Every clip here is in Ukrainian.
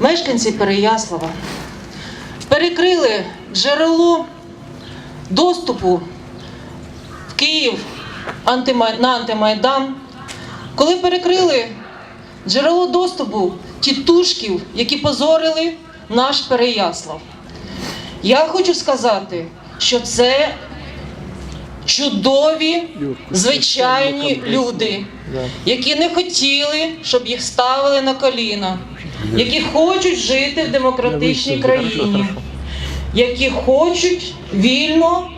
мешканці Переяслава перекрили джерело доступу в Київ на антимайдан, коли перекрили джерело доступу тітушків, які позорили наш Переяслав. Я хочу сказати, що це чудові, звичайні люди, які не хотіли, щоб їх ставили на коліна, які хочуть жити в демократичній країні, які хочуть вільно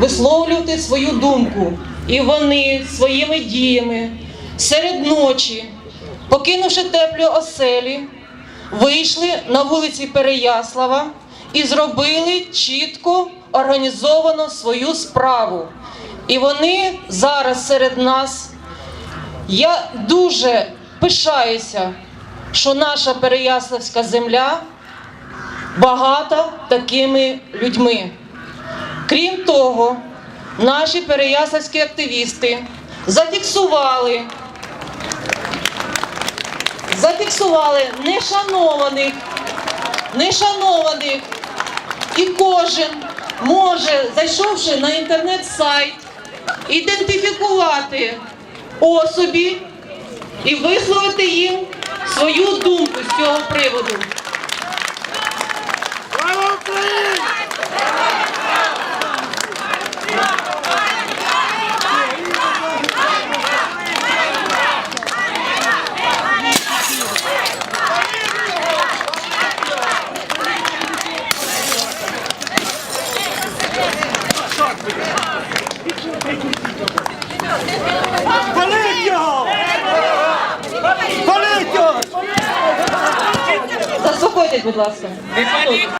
висловлювати свою думку. І вони своїми діями серед ночі, покинувши теплі оселі, вийшли на вулиці Переяслава і зробили чітко організовано свою справу. І вони зараз серед нас. Я дуже пишаюся, що наша Переяславська земля багата такими людьми. Крім того, наші переяславські активісти зафіксували, зафіксували нешанованих, нешанованих, і кожен може, зайшовши на інтернет-сайт, ідентифікувати особі і висловити їм свою думку з цього приводу. Палить його! Палить його! Заспокойтесь, будь ласка.